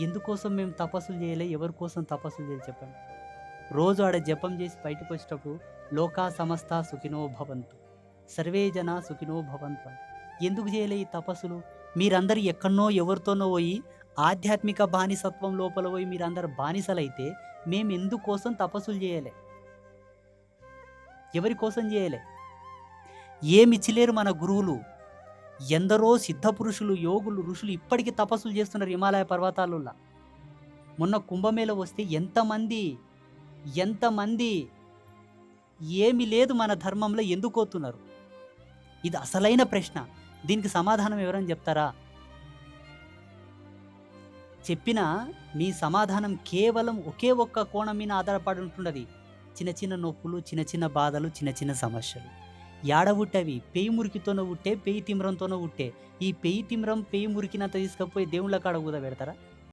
ఎందుకోసం మేము తపస్సులు చేయలే ఎవరి కోసం తపస్సులు చేయాలి చెప్పండి. రోజు ఆడ జపం చేసి బయటకు వచ్చేటప్పుడు లోకా సమస్త సుఖినో భవంతు. సర్వే జన సుఖినో భవంతు ఎందుకు చేయలే ఈ తపస్సులు? మీరందరూ ఎక్కడనో ఎవరితోనో పోయి ఆధ్యాత్మిక బానిసత్వం లోపల పోయి మీరందరు బానిసలైతే మేము ఎందుకోసం తపస్సులు చేయలే? ఎవరి కోసం చేయలే? ఏమిచ్చిలేరు మన గురువులు? ఎందరో సిద్ధపురుషులు యోగులు ఋషులు ఇప్పటికీ తపస్సులు చేస్తున్నారు హిమాలయ పర్వతాలలో. మొన్న కుంభమేళ వస్తే ఎంతమంది ఎంతమంది ఏమి లేదు మన ధర్మంలో ఎందుకు అవుతున్నారు ఇది అసలైన ప్రశ్న. దీనికి సమాధానం ఎవరని చెప్తారా? చెప్పిన మీ సమాధానం కేవలం ఒకే ఒక్క కోణం మీద ఆధారపడి ఉంటున్నది చిన్న చిన్న నొప్పులు చిన్న చిన్న బాధలు చిన్న చిన్న సమస్యలు. యాడ ఉట్టవి పెయి మురికితోనో ఉట్టే పెయి తిమ్రంతోనో ఉట్టే. ఈ పెయి తిమ్రం పెయి మురికినంత తీసుకపోయి దేవుళ్ళ కాడ ఊద పెడతారా?